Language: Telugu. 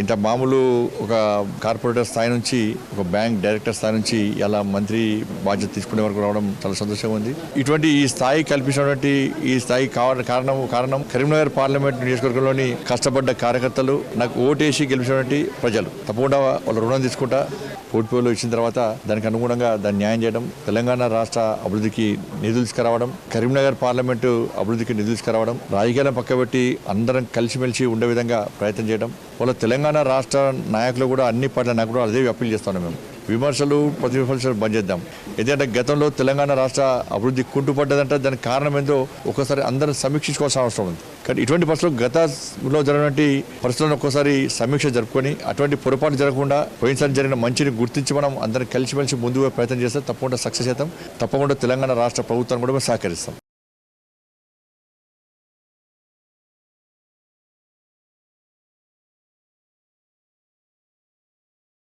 ఇంత మామూలు ఒక కార్పొరేటర్ స్థాయి నుంచి ఒక బ్యాంక్ డైరెక్టర్ స్థాయి నుంచి ఇలా మంత్రి బాధ్యత తీసుకునే వరకు రావడం చాలా సంతోషంగా ఉంది. ఇటువంటి ఈ స్థాయి కల్పించినటువంటి ఈ స్థాయి కావడం కారణం కారణం కరీంనగర్ పార్లమెంట్ నియోజకవర్గంలోని కష్టపడ్డ కార్యకర్తలు నాకు ఓటేసి గెలిచినటువంటి ప్రజలు. తప్పకుండా వాళ్ళ రుణం తీసుకుంటా పోర్ట్ఫోలియో ఇచ్చిన తర్వాత దానికి అనుగుణంగా దాన్ని న్యాయం చేయడం తెలంగాణ రాష్ట్ర అభివృద్ధికి నిధులు తీసుకురావడం కరీంనగర్ పార్లమెంటు అభివృద్ధికి నిధులు తీసుకురావడం రాజకీయాలను పక్కబెట్టి అందరం కలిసిమెలిసి ఉండే విధంగా ప్రయత్నం చేయడం వాళ్ళ తెలంగాణ రాష్ట్ర నాయకులు కూడా అన్ని పార్టీల నాయకులు అదే అప్పీల్ చేస్తున్నాం మేము. విమర్శలు ప్రతి విమర్శలు బంద్ చేద్దాం. ఎందుకంటే గతంలో తెలంగాణ రాష్ట్ర అభివృద్ధి కుంటుపడ్డదంటే దానికి కారణం ఏందో ఒకసారి అందరం సమీక్షించుకోవాల్సిన అవసరం ఉంది. కానీ ఇటువంటి పరిస్థితులు గతంలో జరిగినటువంటి పరిస్థితులను ఒక్కోసారి సమీక్ష జరుపుకొని అటువంటి పొరపాటు జరగకుండా పోయినసారి జరిగిన మంచిని గుర్తించి మనం అందరం కలిసిమెలిసి ముందుగా ప్రయత్నం చేస్తే తప్పకుండా సక్సెస్ అవుతాం తప్పకుండా తెలంగాణ రాష్ట్ర ప్రభుత్వాన్ని కూడా మేము సహకరిస్తాం.